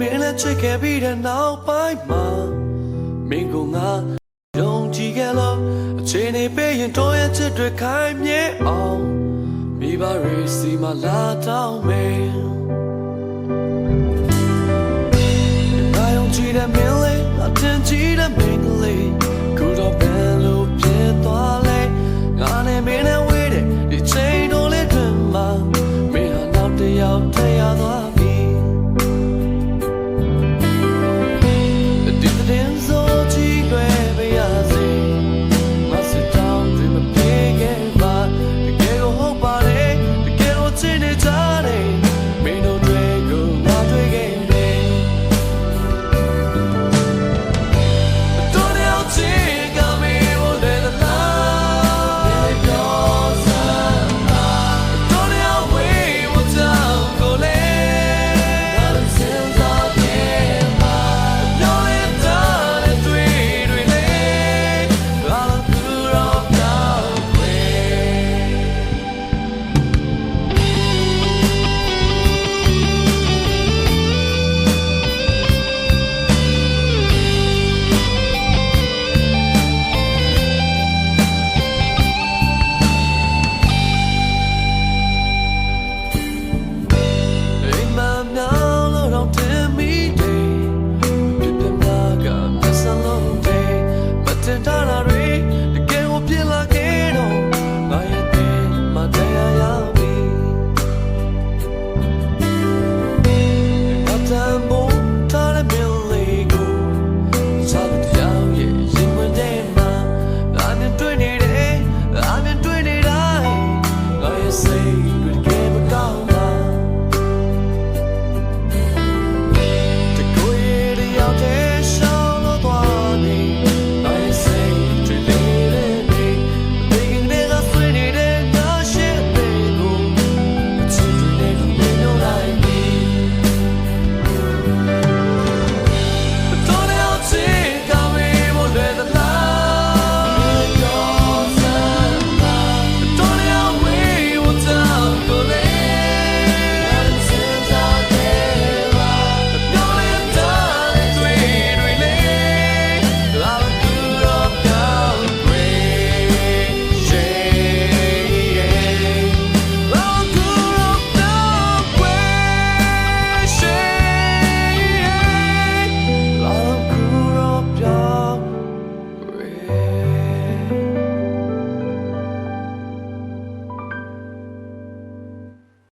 မင်းနဲ့ချစ်ခဲ့ပြီးတဲ့နောက်ပိုင်းမှာမင်းကငါယုံကြည်ခဲ့လို့အချိန်နေပေးရင်တော့ရဲ့ချစ်တွေခိုင်မြဲအောင်မိဘရေးစီမလာတော့မယ်ဘာယုံကြည်တဲ့မင်းလေးအထင်ကြီးတဲ့မင်းလေးကုတော့ဘယ်လိုဖြစ်သွားလဲငါနဲ့မင်းနဲ့ဝေးတဲ့ဒီချိန်တို့လေးတွင်မှာမင်းဟာနောက်တယောက်တည်းရသွား